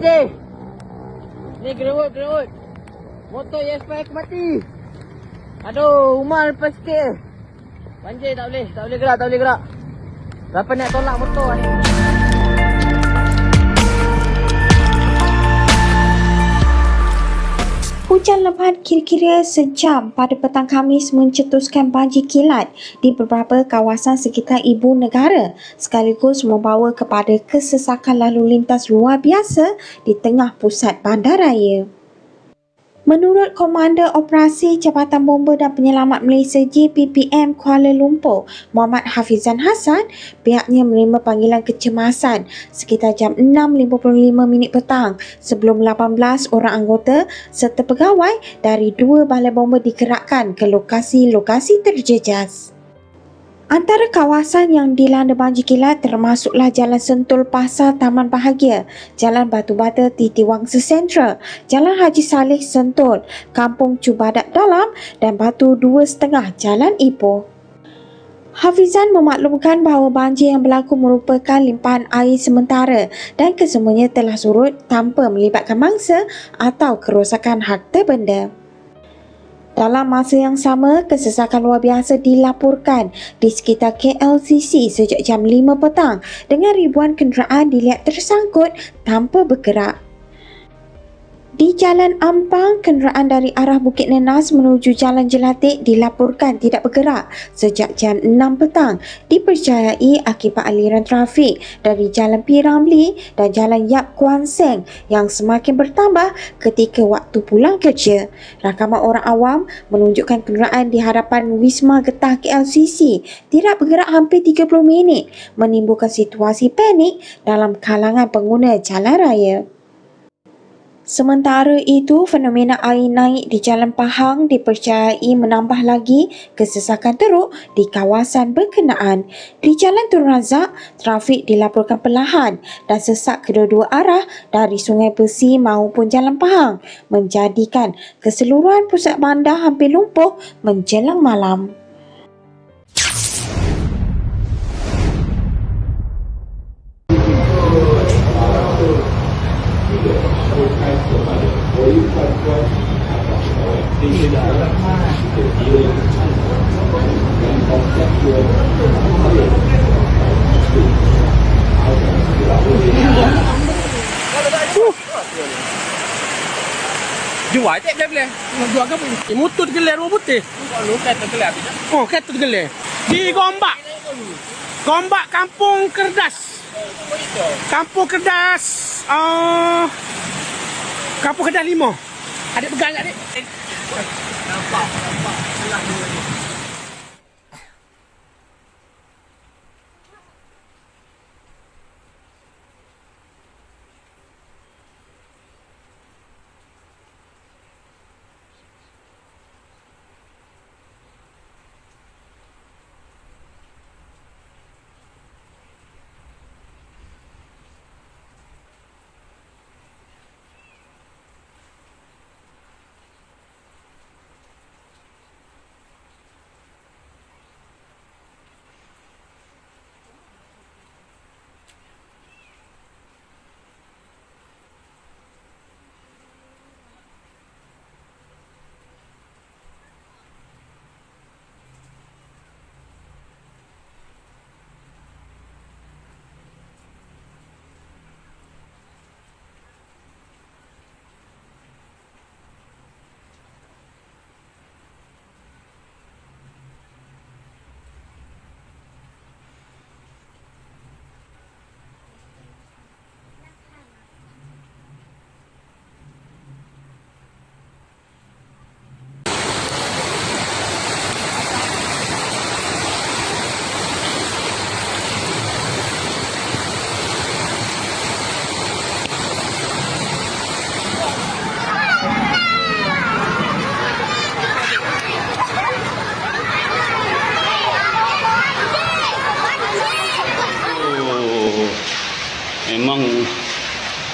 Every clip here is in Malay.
banjir. Ni gerut, gerut. Motor yang spy aku mati. Aduh, rumah lepas sikit. Banjir tak boleh, tak boleh gerak, tak boleh gerak. Berapa nak tolak motor ni? Hujan lebat kira-kira sejam pada petang Khamis mencetuskan banjir kilat di beberapa kawasan sekitar ibu negara sekaligus membawa kepada kesesakan lalu lintas luar biasa di tengah pusat bandaraya. Menurut Komander Operasi Jabatan Bomba dan Penyelamat Malaysia JPPM Kuala Lumpur, Muhammad Hafizan Hassan, pihaknya menerima panggilan kecemasan sekitar jam 6.55 minit petang sebelum 18 orang anggota serta pegawai dari dua balai bomba digerakkan ke lokasi-lokasi terjejas. Antara kawasan yang dilanda banjir kilat termasuklah Jalan Sentul Pasar Taman Bahagia, Jalan Batu Bata Titi Wangsa Central, Jalan Haji Saleh Sentul, Kampung Cubadak Dalam dan Batu Dua Setengah Jalan Ipoh. Hafizan memaklumkan bahawa banjir yang berlaku merupakan limpahan air sementara dan kesemuanya telah surut tanpa melibatkan mangsa atau kerosakan harta benda. Dalam masa yang sama, kesesakan luar biasa dilaporkan di sekitar KLCC sejak jam 5 petang dengan ribuan kenderaan dilihat tersangkut tanpa bergerak. Di Jalan Ampang, kenderaan dari arah Bukit Nenas menuju Jalan Jelatik dilaporkan tidak bergerak sejak jam 6 petang dipercayai akibat aliran trafik dari Jalan P. Ramlee dan Jalan Yap Kuan Seng yang semakin bertambah ketika waktu pulang kerja. Rakaman orang awam menunjukkan kenderaan di hadapan Wisma Getah KLCC tidak bergerak hampir 30 minit menimbulkan situasi panik dalam kalangan pengguna jalan raya. Sementara itu, fenomena air naik di Jalan Pahang dipercayai menambah lagi kesesakan teruk di kawasan berkenaan. Di Jalan Tun Razak, trafik dilaporkan perlahan dan sesak kedua-dua arah dari Sungai Besi maupun Jalan Pahang menjadikan keseluruhan pusat bandar hampir lumpuh menjelang malam. Jual tak boleh boleh. Jual ke apa ni? Eh, motor tergelar rumah putih. Kata gelap je. Oh, kereta tergelar. Di Gombak. Gombak Kampung Kerdas. Kampung Kerdas. Uh, Kampung Kerdas lima. Adik pegang tak adik? Oh,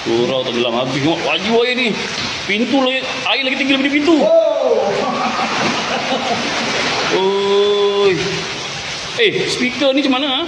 surau tenggelam habis. Tengok laju air ni. Pintu lagi, air lagi tinggi daripada pintu. Oh. Eh, speaker ni macam mana? Ha?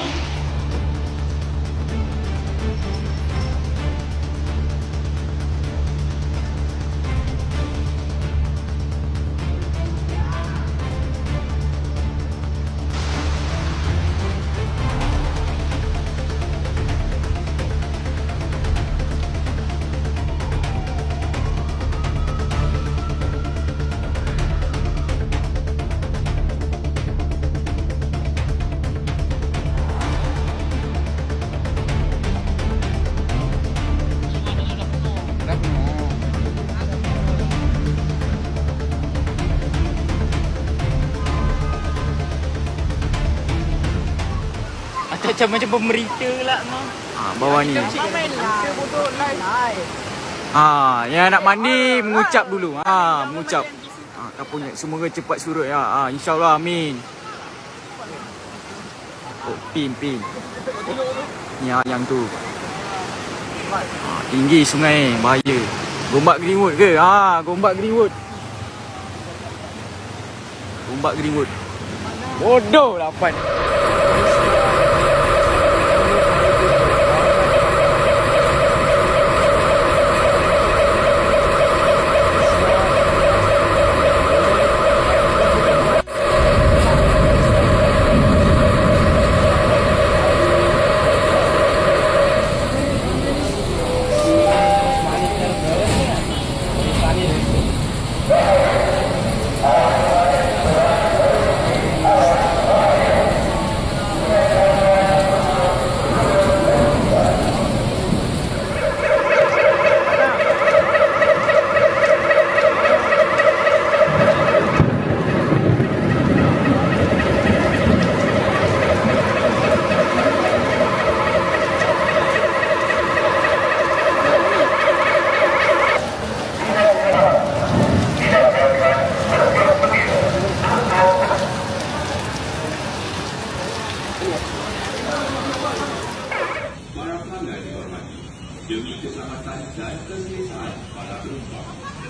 Macam macam pemberita lah mah. Ha, bawah ni. Ha, yang nak mandi mengucap dulu. Ha, mengucap. Ha, kapunya semoga cepat surut ya. Ha, insyaallah amin. Oh, pin pin. Yang yang tu. Ha, tinggi sungai bahaya. Gombak Greenwood ke? Ha, gombak Greenwood. Gombak Greenwood. Bodoh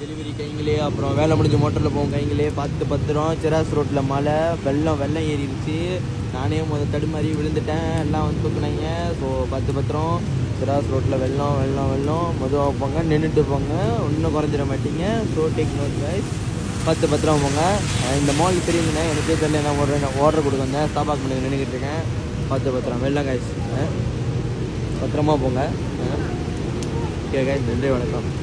delivery கைங்களே அப்புறம் வேலை முடிஞ்ச மோட்டரில் போவோம் கைங்களே பார்த்து பத்திரம். சிராஸ் ரோட்டில் மழை வெள்ளம் வெள்ளம் ஏறிடுச்சு. நானே முதல் தடுமாறி விழுந்துட்டேன். எல்லாம் வந்து தூக்குனாங்க. ஸோ பத்து பத்திரம். சிராஸ் ரோட்டில் வெள்ளம் வெள்ளம் வெள்ளம். மெதுவாக போங்க நின்றுட்டு போங்க. இன்னும் குறைஞ்சிட மாட்டீங்க. ஸோ டேக் நோட் கைஸ் பத்து பத்திரம் போங்க. இந்த மால் தெரியுதுண்ணே எனக்கே தெரியல. நான் ஒரு ஆர்டர் கொடுக்க வந்தேன் ஸ்டாபாக் பண்ணி நின்றுக்கிட்டு இருக்கேன். பத்து பத்திரம். வெள்ளம் காய்ச்சி பத்திரமா போங்க. કે ગાય દંડે વળતા